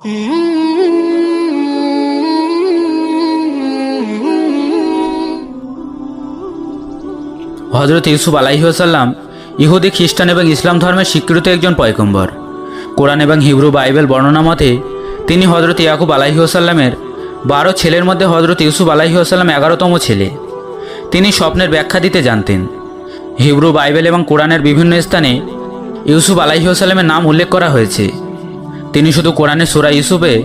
হজরত ইউসুফ আলাইসাল্লাম ইহুদি, খ্রিস্টান এবং ইসলাম ধর্মের স্বীকৃত একজন পয়কম্বর কোরআন এবং হিব্রু বাইবেল বর্ণনা মতে তিনি হজরত ইয়াকুব আলাইসাল্লামের বারো ছেলের মধ্যে হজরত ইউসুফ আলাইসাল্লাম এগারোতম ছেলে। তিনি স্বপ্নের ব্যাখ্যা দিতে জানতেন। হিব্রু বাইবেল এবং কোরআনের বিভিন্ন স্থানে ইউসুফ আলাইসাল্লামের নাম উল্লেখ করা হয়েছে। তিনি শুধু কোরআনের সুরা ইউসুফে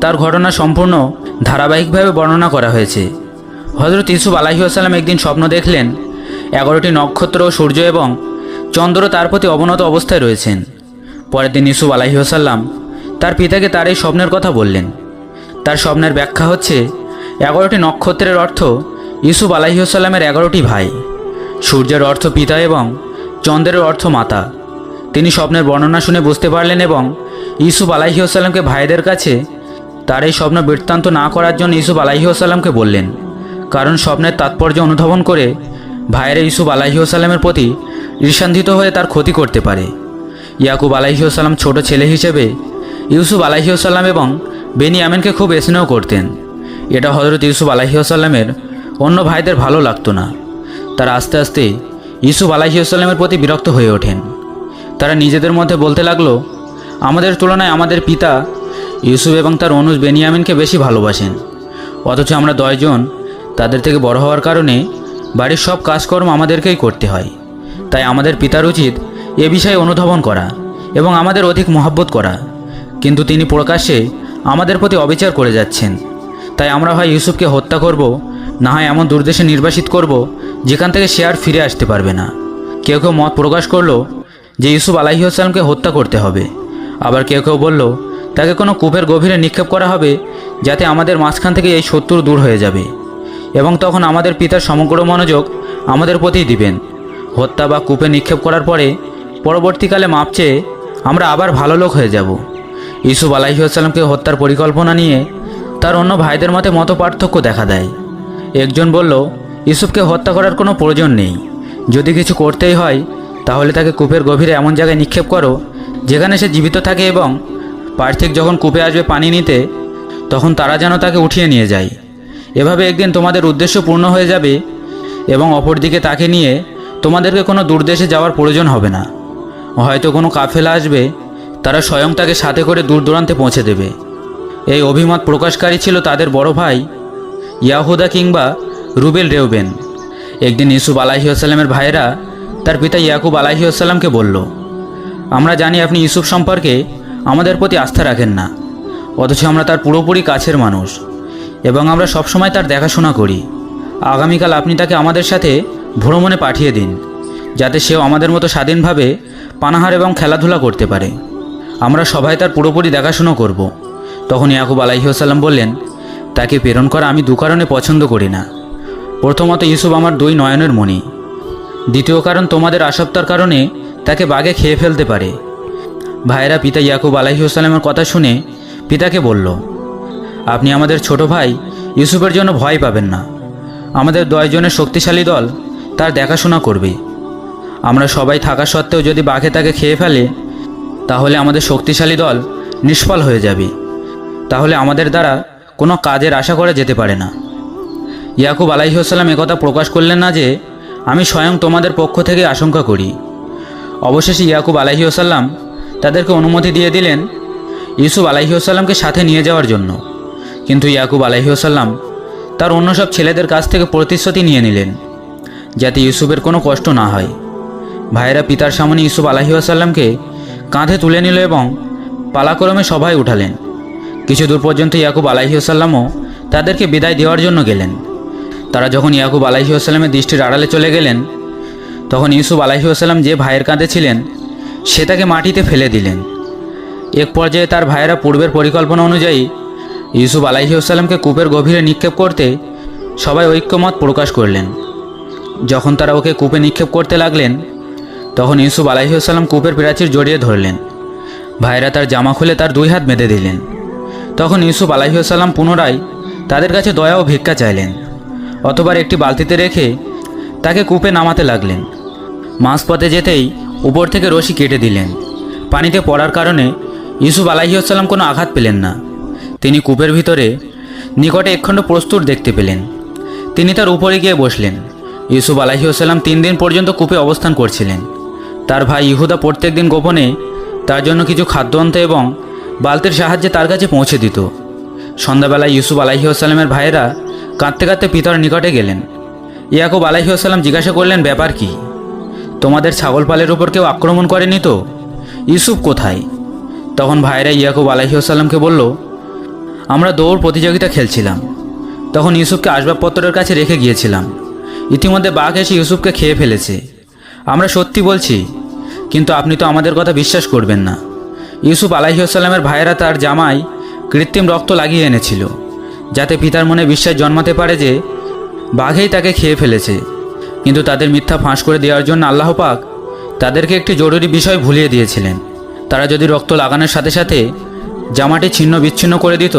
তার ঘটনা সম্পূর্ণ ধারাবাহিকভাবে বর্ণনা করা হয়েছে। হজরত ইউসুফ আলাহিউসাল্লাম একদিন স্বপ্ন দেখলেন, এগারোটি নক্ষত্র, সূর্য এবং চন্দ্র তার প্রতি অবনত অবস্থায় রয়েছেন। পরের দিন ইউসুফ আলাহিউসাল্লাম তার পিতাকে তার এই স্বপ্নের কথা বললেন। তার স্বপ্নের ব্যাখ্যা হচ্ছে, এগারোটি নক্ষত্রের অর্থ ইউসুফ আলাহিউসাল্লামের এগারোটি ভাই। সূর্যের অর্থ পিতা এবং চন্দ্রের অর্থ মাতা। তিনি স্বপ্নের বর্ণনা শুনে বুঝতে পারলেন এবং ইউসুফ আলাহিউসাল্লামকে ভাইদের কাছে তার এই স্বপ্ন বৃত্তান্ত না করার জন্য ইউসুফ আলাহিউসাল্লামকে বললেন। কারণ স্বপ্নের তাৎপর্য অনুধাবন করে ভাইয়েরা ইউসুফ আলাহিউসাল্লামের প্রতি ঈর্ষান্বিত হয়ে তার ক্ষতি করতে পারে। ইয়াকুব আলাহিউসাল্লাম ছোট ছেলে হিসেবে ইউসুফ আলাহিউসাল্লাম এবং বেনি আমিনকে খুব স্নেহ করতেন। এটা হজরত ইউসুফ আলাহিউসাল্লামের অন্য ভাইদের ভালো লাগতো না। তারা আস্তে আস্তে ইউসুফ আলাহিউসাল্লামের প্রতি বিরক্ত হয়ে ওঠেন। তারা নিজেদের মধ্যে বলতে লাগল আমাদের তুলনায় আমাদের পিতা ইউসুফ এবং তার অনুজ বেনিয়ামিনকে বেশি ভালোবাসেন। অথচ আমরা দশজন তাদের থেকে বড় হওয়ার কারণে বাড়ির সব কাজকর্ম আমাদেরকেই করতে হয়। তাই আমাদের পিতার উচিত এ বিষয়ে অনুধাবন করা এবং আমাদের অধিক মহাব্বত করা। কিন্তু তিনি প্রকাশ্যে আমাদের প্রতি অবিচার করে যাচ্ছেন। তাই আমরা হয় ইউসুফকে হত্যা করব, না হয় এমন দুর্দেশে নির্বাসিত করব, যেখান থেকে সে আর ফিরে আসতে পারবে না। কেউ কেউ মত প্রকাশ করল যে ইউসুফ আলাহিউসালামকে হত্যা করতে হবে। আবার কেউ কেউ বলল, তাকে কোনো কূপের গভীরে নিক্ষেপ করা হবে যাতে আমাদের মাঝখান থেকে এই শত্রু দূর হয়ে যাবে। এবং তখন আমাদের পিতার সমগ্র মনোযোগ আমাদের প্রতিই দিবেন। হত্যা বা কূপে নিক্ষেপ করার পরে পরবর্তীকালে মাপ চেয়ে আমরা আবার ভালো লোক হয়ে যাব। ইউসুফ আলাহিউসালামকে হত্যার পরিকল্পনা নিয়ে তার অন্য ভাইদের মতে মত পার্থক্য দেখা দেয়। একজন বলল, ইউসুফকে হত্যা করার কোনো প্রয়োজন নেই। যদি কিছু করতেই হয়, তাহলে তাকে কূপের গভীরে এমন জায়গায় নিক্ষেপ করো যেখানে সে জীবিত থাকে এবং পার্থিক যখন কূপে আসবে পানি নিতে, তখন তারা যেন তাকে উঠিয়ে নিয়ে যায়। এভাবে একদিন তোমাদের উদ্দেশ্য পূর্ণ হয়ে যাবে এবং অপরদিকে তাকে নিয়ে তোমাদেরকে কোনো দূরদেশে যাওয়ার প্রয়োজন হবে না। হয়তো কোনো কাফেলা আসবে, তারা স্বয়ং তাকে সাথে করে দূর দূরান্তে পৌঁছে দেবে। এই অভিমত প্রকাশকারী ছিল তাদের বড় ভাই ইয়াহুদা কিংবা রুবেল রেউবেন। একদিন ইউসুফ আলাহিউসাল্লামের ভাইরা তার পিতা ইয়াকুব আলাহিউসাল্লামকে বলল আমরা জানি আপনি ইউসুফ সম্পর্কে আমাদের প্রতি আস্থা রাখেন না। অথচ আমরা তার পুরোপুরি কাছের মানুষ এবং আমরা সবসময় তার দেখাশোনা করি। আগামীকাল আপনি তাকে আমাদের সাথে ভ্রমণে পাঠিয়ে দিন, যাতে সেও আমাদের মতো স্বাধীনভাবে পানাহার এবং খেলাধুলা করতে পারে। আমরা সবাই তার পুরোপুরি দেখাশুনো করব। তখন ইয়াকুব আলাইসাল্লাম বললেন, তাকে প্রেরণ করা আমি দু কারণে পছন্দ করি না। প্রথমত, ইউসুফ আমার দুই নয়নের মণি। দ্বিতীয় কারণ, তোমাদের আসক্তার কারণে তাকে বাগে খেয়ে ফেলতে পারে। ভাইয়েরা পিতা ইয়াকুব আলাইসাল্লামের কথা শুনে পিতাকে বলল, আপনি আমাদের ছোট ভাই ইউসুফের জন্য ভয় পাবেন না। আমাদের দশজনের শক্তিশালী দল তার দেখাশোনা করবে। আমরা সবাই থাকা সত্ত্বেও যদি বাঘে তাকে খেয়ে ফেলে, তাহলে আমাদের শক্তিশালী দল নিষ্ফল হয়ে যাবে। তাহলে আমাদের দ্বারা কোনো কাজের আশা করা যেতে পারে না। ইয়াকুব আলাইসাল্লাম একথা প্রকাশ করলেন না যে, আমি স্বয়ং তোমাদের পক্ষ থেকে আশঙ্কা করি। অবশেষে ইয়াকুব আলাইসাল্লাম তাদেরকে অনুমতি দিয়ে দিলেন ইউসুফ আলাইসাল্লামকে সাথে নিয়ে যাওয়ার জন্য। কিন্তু ইয়াকুব আলাইসাল্লাম তার অন্য সব ছেলেদের কাছ থেকে প্রতিশ্রুতি নিয়ে নিলেন, যাতে ইউসুফের কোনো কষ্ট না হয়। ভাইয়েরা পিতার সামনে ইউসুফ আলাহিউসাল্লামকে কাঁধে তুলে নিল এবং পালাক্রমে সবাই উঠালেন। কিছু দূর পর্যন্ত ইয়াকুব আলাহিউসাল্লামও তাদেরকে বিদায় দেওয়ার জন্য গেলেন। তারা যখন ইয়াকুব আলাহিউসাল্লামের দৃষ্টির আড়ালে চলে গেলেন তখন ইউসুফ আলাহিউসাল্লাম যে ভাইয়ের কাঁধে ছিলেন, সে তাকে মাটিতে ফেলে দিলেন। এক পর্যায়ে তার ভাইয়েরা পূর্বের পরিকল্পনা অনুযায়ী ইউসুফ আলাহিউসাল্লামকে কূপের গভীরে নিক্ষেপ করতে সবাই ঐক্যমত প্রকাশ করলেন। যখন তারা ওকে কূপে নিক্ষেপ করতে লাগলেন, তখন ইউসুফ আলাহিউসাল্লাম কূপের প্রাচীর জড়িয়ে ধরলেন। ভাইরা তার জামা খুলে তার দুই হাত বেঁধে দিলেন। তখন ইউসুফ আলাহিউসাল্লাম পুনরায় তাদের কাছে দয়া ও ভিক্ষা চাইলেন, অতবার একটি বালতিতে রেখে তাকে কূপে নামাতে লাগলেন। মাঝপথে যেতেই উপর থেকে রশি কেটে দিলেন। পানিতে পড়ার কারণে ইউসুফ আলাহিউসাল্লাম কোনো আঘাত পেলেন না। তিনি কূপের ভিতরে নিকটে একখণ্ড প্রস্তুর দেখতে পেলেন। তিনি তার উপরে গিয়ে বসলেন। ইউসুফ আলাহিউসাল্লাম তিন দিন পর্যন্ত কূপে অবস্থান করছিলেন। তার ভাই ইহুদা প্রত্যেক দিন গোপনে তার জন্য কিছু খাদ্য আনতে এবং বালতির সাহায্যে তার কাছে পৌঁছে দিত। সন্ধ্যাবেলায় ইউসুফ আলাহিউসাল্লামের ভাইয়েরা কাঁদতে কাঁদতে পিতার নিকটে গেলেন। ইয়াকুব আলাহিউসাল্লাম জিজ্ঞাসা করলেন, ব্যাপার কি? তোমাদের ছাগল পালের উপর কেউ আক্রমণ করেনি তো? ইউসুফ কোথায়? তখন ভাইরা ইয়াকুব আলাহিউসাল্লামকে বলল, আমরা দৌড় প্রতিযোগিতা খেলছিলাম। তখন ইউসুফকে আসবাবপত্রের কাছে রেখে গিয়েছিলাম। ইতিমধ্যে বাঘ এসে ইউসুফকে খেয়ে ফেলেছে। আমরা সত্যি বলছি, কিন্তু আপনি তো আমাদের কথা বিশ্বাস করবেন না। ইউসুফ আলাহিউসাল্লামের ভাইয়েরা তার জামাই কৃত্রিম রক্ত লাগিয়ে এনেছিল, যাতে পিতার মনে বিশ্বাস জন্মাতে পারে যে, বাঘেই তাকে খেয়ে ফেলেছে। কিন্তু তাদের মিথ্যা ফাঁস করে দেওয়ার জন্য আল্লাহ পাক তাদেরকে একটি জরুরি বিষয় ভুলিয়ে দিয়েছিলেন। তারা যদি রক্ত লাগানোর সাথে সাথে জামাটি ছিন্ন বিচ্ছিন্ন করে দিত,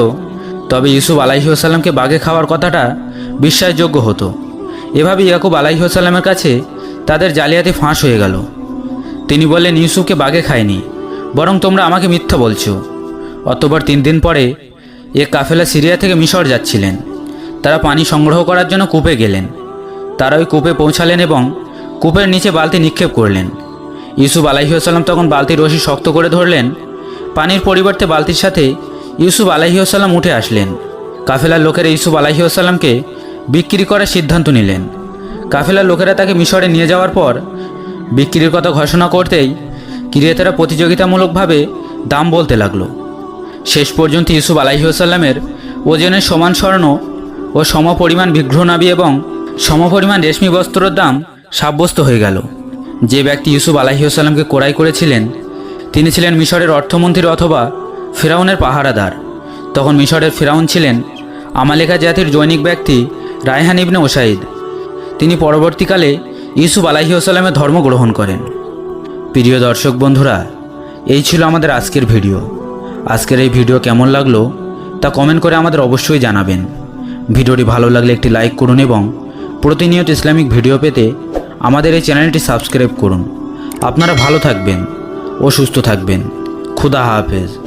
তবে ইউসুফ আলাইহিসাল্লামকে বাঘে খাওয়ার কথাটা বিশ্বাসযোগ্য হতো। এভাবে ইয়াকুব আলাইহিসাল্লামের কাছে তাদের জালিয়াতি ফাঁস হয়ে গেল। তিনি বললেন, ইউসুফকে বাঘে খায়নি বরং তোমরা আমাকে মিথ্যা বলছো। অতবার তিন দিন পরে এ কাফেলা সিরিয়া থেকে মিশর যাচ্ছিলেন। তারা পানি সংগ্রহ করার জন্য কূপে গেলেন। তারা ওই কূপে পৌঁছালেন এবং কূপের নিচে বালতি নিক্ষেপ করলেন। ইউসুফ আলাহিউসাল্লাম তখন বালতির রশি শক্ত করে ধরলেন। পানির পরিবর্তে বালতির সাথে ইউসুফ আলাহিউসাল্লাম উঠে আসলেন। কাফেলার লোকেরা ইউসুফ আলাহিউসাল্লামকে বিক্রি করার সিদ্ধান্ত নিলেন। কাফেলার লোকেরা তাকে মিশরে নিয়ে যাওয়ার পর বিক্রির কথা ঘোষণা করতেই ক্রিয়েতারা প্রতিযোগিতামূলকভাবে দাম বলতে লাগল। শেষ পর্যন্ত ইউসুফ আলাহিউসাল্লামের ওজনের সমান স্বর্ণ ও সমপরিমাণ বিঘ্রনাবি এবং সমপরিমাণ রেশমি বস্ত্রর দাম সাব্যস্ত হয়ে গেল। যে ব্যক্তি ইউসুফ আলাহিউসাল্লামকে কোড়াই করেছিলেন, তিনি ছিলেন মিশরের অর্থমন্ত্রী অথবা ফেরাউনের পাহারাদার। তখন মিশরের ফেরাউন ছিলেন আমালেকা জাতির জৈনিক ব্যক্তি রায়হান ইবনে ওসাইদ। তিনি পরবর্তীকালে ইউসুফ আলাহিউসাল্লামের ধর্ম গ্রহণ করেন। প্রিয় দর্শক বন্ধুরা, এই ছিল আমাদের আজকের ভিডিও। আজকের এই ভিডিও কেমন লাগল তা কমেন্ট করে আমাদের অবশ্যই জানাবেন। ভিডিওটি ভালো লাগলে একটি লাইক করুন এবং প্রতিনিয়ত ইসলামিক ভিডিও পেতে আমাদের এই চ্যানেলটি সাবস্ক্রাইব করুন। আপনারা ভালো থাকবেন ও সুস্থ থাকবেন। খুদা হাফেজ।